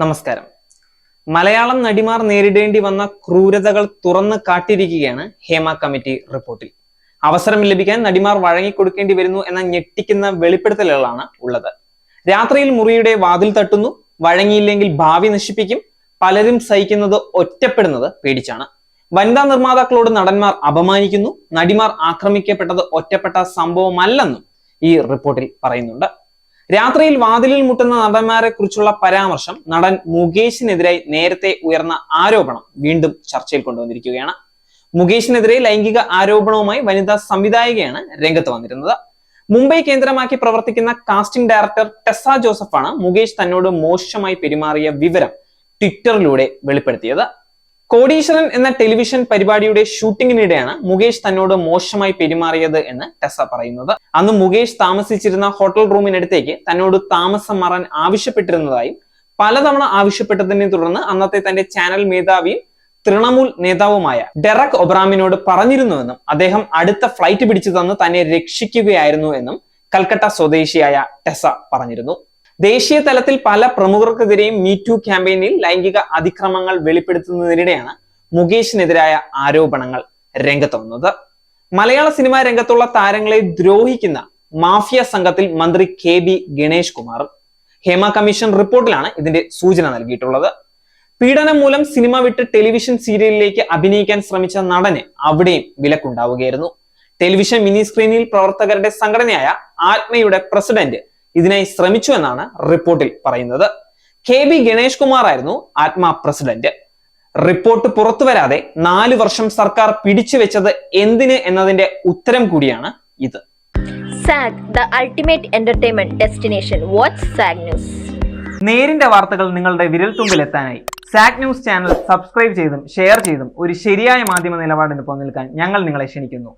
നമസ്കാരം. മലയാളം നടിമാർ നേരിടേണ്ടി വന്ന ക്രൂരതകൾ തുറന്നു കാട്ടിരിക്കുകയാണ് ഹേമ കമ്മിറ്റി റിപ്പോർട്ടിൽ. അവസരം ലഭിക്കാൻ നടിമാർ വഴങ്ങിക്കൊടുക്കേണ്ടി വരുന്നു എന്ന ഞെട്ടിക്കുന്ന വെളിപ്പെടുത്തലുകളാണ് ഉള്ളത്. രാത്രിയിൽ മുറിയുടെ വാതിൽ തട്ടുന്നു വഴങ്ങിയില്ലെങ്കിൽ ഭാവി നശിപ്പിക്കും പലരും സഹിക്കുന്നത് ഒറ്റപ്പെടുന്നത് പേടിച്ചാണ്. വനിതാ നിർമ്മാതാക്കളോട് നടന്മാർ അപമാനിക്കുന്നു നടിമാർ ആക്രമിക്കപ്പെട്ടത് ഒറ്റപ്പെട്ട സംഭവമല്ലെന്നും ഈ റിപ്പോർട്ടിൽ പറയുന്നുണ്ട്. രാത്രിയിൽ വാതിലിൽ മുട്ടുന്ന നടന്മാരെ കുറിച്ചുള്ള പരാമർശം നടൻ മുകേഷിനെതിരായി നേരത്തെ ഉയർന്ന ആരോപണം വീണ്ടും ചർച്ചയിൽ കൊണ്ടുവന്നിരിക്കുകയാണ്. മുകേഷിനെതിരെ ലൈംഗിക ആരോപണവുമായി വനിതാ സംവിധായികയാണ് രംഗത്ത് വന്നിരുന്നത്. മുംബൈ കേന്ദ്രമാക്കി പ്രവർത്തിക്കുന്ന കാസ്റ്റിംഗ് ഡയറക്ടർ ടെസ ജോസഫാണ് മുകേഷ് തന്നോട് മോശമായി പെരുമാറിയ വിവരം ട്വിറ്ററിലൂടെ വെളിപ്പെടുത്തിയത്. കോടീശ്വരൻ എന്ന ടെലിവിഷൻ പരിപാടിയുടെ ഷൂട്ടിങ്ങിനിടെയാണ് മുകേഷ് തന്നോട് മോശമായി പെരുമാറിയത് എന്ന് ടെസ പറയുന്നത്. അന്ന് മുകേഷ് താമസിച്ചിരുന്ന ഹോട്ടൽ റൂമിനടുത്തേക്ക് തന്നോട് താമസം മാറാൻ ആവശ്യപ്പെട്ടിരുന്നതായും പലതവണ ആവശ്യപ്പെട്ടതിനെ തുടർന്ന് അന്നത്തെ തന്റെ ചാനൽ മേധാവിയും തൃണമൂൽ നേതാവുമായ ഡെറക് ഒബ്രാമിനോട് പറഞ്ഞിരുന്നുവെന്നും അദ്ദേഹം അടുത്ത ഫ്ലൈറ്റ് പിടിച്ചു തന്ന് തന്നെ രക്ഷിക്കുകയായിരുന്നു എന്നും കൽക്കട്ട സ്വദേശിയായ ടെസ പറഞ്ഞിരുന്നു. ദേശീയ തലത്തിൽ പല പ്രമുഖർക്കെതിരെയും മീറ്റു ക്യാമ്പയിനിൽ ലൈംഗിക അതിക്രമങ്ങൾ വെളിപ്പെടുത്തുന്നതിനിടെയാണ് മുകേഷിനെതിരായ ആരോപണങ്ങൾ രംഗത്ത് വന്നത് മലയാള സിനിമാ രംഗത്തുള്ള താരങ്ങളെ ദ്രോഹിക്കുന്ന മാഫിയ സംഘത്തിൽ മന്ത്രി K B Ganesh Kumar. Hema commission റിപ്പോർട്ടിലാണ് ഇതിന്റെ സൂചന നൽകിയിട്ടുള്ളത്. പീഡനം മൂലം സിനിമ വിട്ട് ടെലിവിഷൻ സീരിയലിലേക്ക് അഭിനയിക്കാൻ ശ്രമിച്ച നടന് അവിടെയും വിലക്കുണ്ടാവുകയായിരുന്നു. ടെലിവിഷൻ മിനി സ്ക്രീനിൽ പ്രവർത്തകരുടെ സംഘടനയായ ആത്മയുടെ പ്രസിഡന്റ് ഇതിനായി ശ്രമിച്ചു എന്നാണ് റിപ്പോർട്ടിൽ പറയുന്നത്. കെ ബി ഗണേഷ് കുമാർ ആയിരുന്നു ആത്മ പ്രസിഡന്റ്. റിപ്പോർട്ട് പുറത്തു വരാതെ നാല് വർഷം സർക്കാർ പിടിച്ചു വെച്ചത് എന്തിന് എന്നതിന്റെ ഉത്തരം കൂടിയാണ് ഇത്. Zag the ultimate entertainment destination. Watch Zag news? നേരിന്റെ വാർത്തകൾ നിങ്ങളുടെ വിരൽത്തുമ്പിൽ എത്താനായി സാഗ് ന്യൂസ് ചാനൽ സബ്സ്ക്രൈബ് ചെയ്തും ഷെയർ ചെയ്തും ഒരു ശരിയായ മാധ്യമ നിലപാടിന് പോകാൻ ഞങ്ങൾ നിങ്ങളെ ക്ഷണിക്കുന്നു.